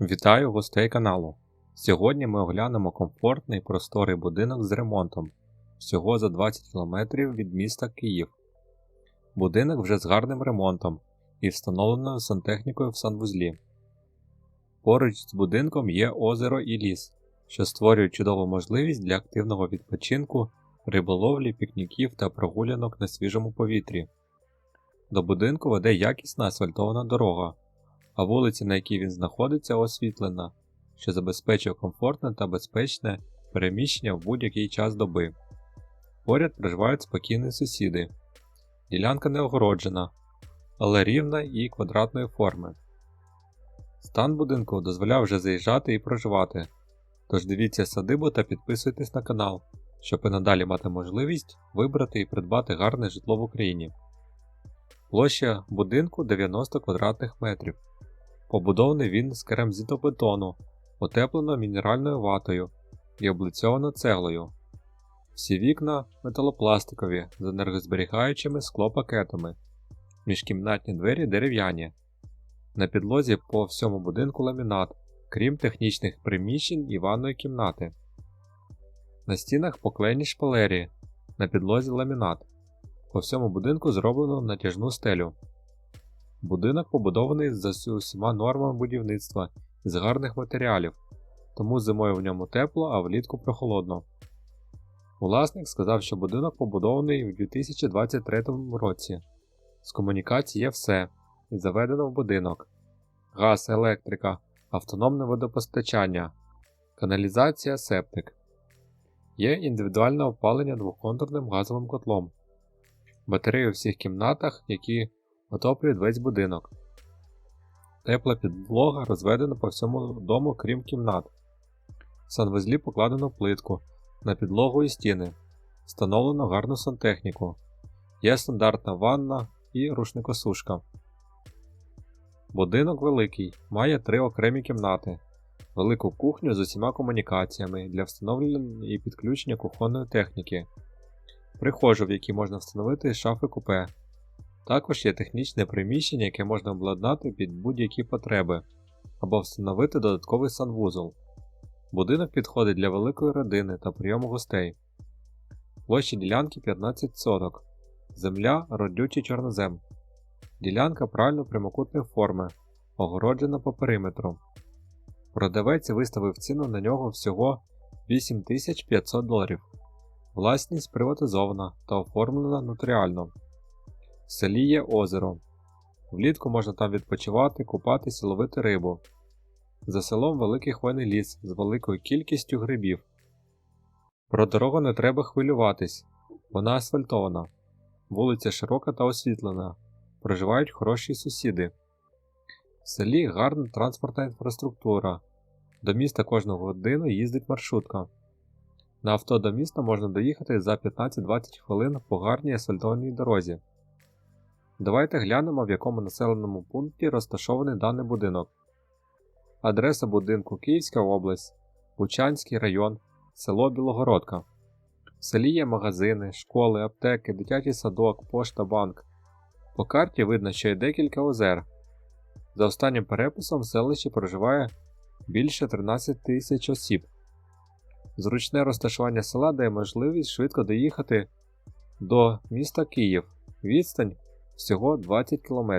Вітаю гостей каналу. Сьогодні ми оглянемо комфортний просторий будинок з ремонтом всього за 20 км від міста Київ. Будинок вже з гарним ремонтом і встановленою сантехнікою в санвузлі. Поруч з будинком є озеро і ліс, що створюють чудову можливість для активного відпочинку, риболовлі, пікніків та прогулянок на свіжому повітрі. До будинку веде якісна асфальтована дорога а вулиця, на якій він знаходиться, освітлена, що забезпечує комфортне та безпечне переміщення в будь-який час доби. Поряд проживають спокійні сусіди. Ділянка не огороджена, але рівна і квадратної форми. Стан будинку дозволяє вже заїжджати і проживати. Тож дивіться садибу та підписуйтесь на канал, щоб і надалі мати можливість вибрати і придбати гарне житло в Україні. Площа будинку 90 квадратних метрів. Побудований він з керамзитобетону, утеплено мінеральною ватою і облицьовано цеглою. Всі вікна металопластикові з енергозберігаючими склопакетами, міжкімнатні двері дерев'яні. На підлозі по всьому будинку ламінат, крім технічних приміщень і ванної кімнати. На стінах поклені шпалері, на підлозі ламінат. По всьому будинку зроблено натяжну стелю. Будинок побудований за усіма нормами будівництва з гарних матеріалів, тому зимою в ньому тепло, а влітку прохолодно. Власник сказав, що будинок побудований у 2023 році. З комунікацій є все і заведено в будинок: газ, електрика, автономне водопостачання, каналізація, септик. Є індивідуальне опалення двохконтурним газовим котлом, батареї у всіх кімнатах, які отоплюють весь будинок. Тепла підлога розведена по всьому дому, крім кімнат. В санвузлі покладено плитку на підлогу і стіни, встановлено гарну сантехніку. Є стандартна ванна і рушникосушка. Будинок великий, має три окремі кімнати, велику кухню з усіма комунікаціями для встановлення і підключення кухонної техніки, прихожу, в якій можна встановити шафи купе. Також є технічне приміщення, яке можна обладнати під будь-які потреби або встановити додатковий санвузол. Будинок підходить для великої родини та прийому гостей. Площі ділянки 15 соток. Земля родючий чорнозем. Ділянка правильно прямокутної форми, огороджена по периметру. Продавець виставив ціну на нього всього 8500 доларів. Власність приватизована та оформлена нотаріально. В селі є озеро. Влітку можна там відпочивати, купатися, ловити рибу. За селом великий хвойний ліс з великою кількістю грибів. Про дорогу не треба хвилюватись, вона асфальтована, вулиця широка та освітлена, проживають хороші сусіди. В селі гарна транспортна інфраструктура. До міста кожну годину їздить маршрутка. На авто до міста можна доїхати за 15-20 хвилин по гарній асфальтованій дорозі. Давайте глянемо, в якому населеному пункті розташований даний будинок. Адреса будинку Київська область, Бучанський район, село Білогородка. В селі є магазини, школи, аптеки, дитячий садок, пошта, банк. По карті видно, що є декілька озер. За останнім переписом в селищі проживає більше 13 тисяч осіб. Зручне розташування села дає можливість швидко доїхати до міста Київ. Відстань всього 20 км.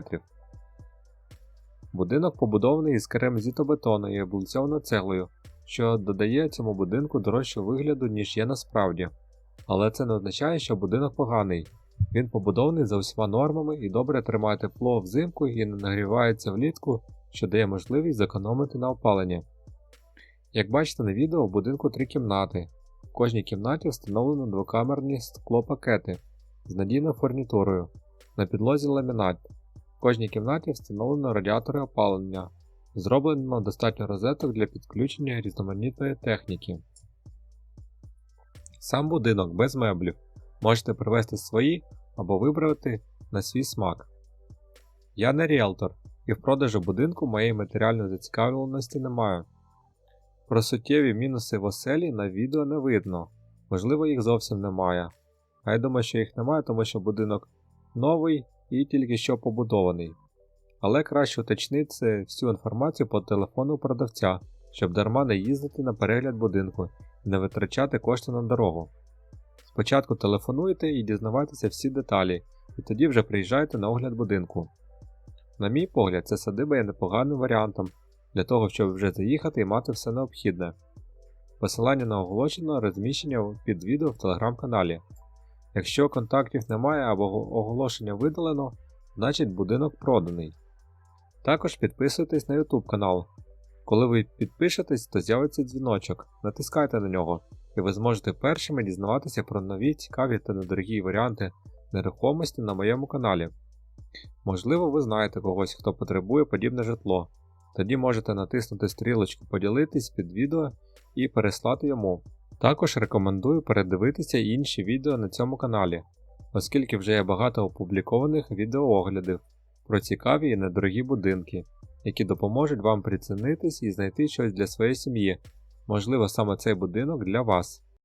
Будинок побудований із керамзітобетону і облицьованою цеглою, що додає цьому будинку дорожчого вигляду, ніж є насправді. Але це не означає, що будинок поганий. Він побудований за усіма нормами і добре тримає тепло взимку і не нагрівається влітку, що дає можливість зекономити на опаленні. Як бачите на відео, в будинку три кімнати. В кожній кімнаті встановлено двокамерні склопакети з надійною фурнітурою. На підлозі ламінат. В кожній кімнаті встановлено радіатори опалення. Зроблено достатньо розеток для підключення різноманітної техніки. Сам будинок без меблів. Можете привезти свої або вибрати на свій смак. Я не ріелтор і в продажу будинку моєї матеріальної зацікавленості немає. Про суттєві мінуси в оселі на відео не видно, можливо, їх зовсім немає. А я думаю, що їх немає, тому що будинок новий і тільки що побудований. Але краще уточнити всю інформацію по телефону продавця, щоб дарма не їздити на перегляд будинку і не витрачати кошти на дорогу. Спочатку телефонуйте і дізнавайтеся всі деталі, і тоді вже приїжджайте на огляд будинку. На мій погляд, ця садиба є непоганим варіантом для того, щоб вже заїхати і мати все необхідне. Посилання на оголошено розміщення під відео в телеграм-каналі. Якщо контактів немає або оголошення видалено, значить будинок проданий. Також підписуйтесь на YouTube канал. Коли ви підпишетесь, то з'явиться дзвіночок, натискайте на нього, і ви зможете першими дізнаватися про нові цікаві та недорогі варіанти нерухомості на моєму каналі. Можливо, ви знаєте когось, хто потребує подібне житло. Тоді можете натиснути стрілочку Поділитись під відео і переслати йому. Також рекомендую передивитися інші відео на цьому каналі, оскільки вже є багато опублікованих відеооглядів про цікаві і недорогі будинки, які допоможуть вам прицінитись і знайти щось для своєї сім'ї. Можливо, саме цей будинок для вас.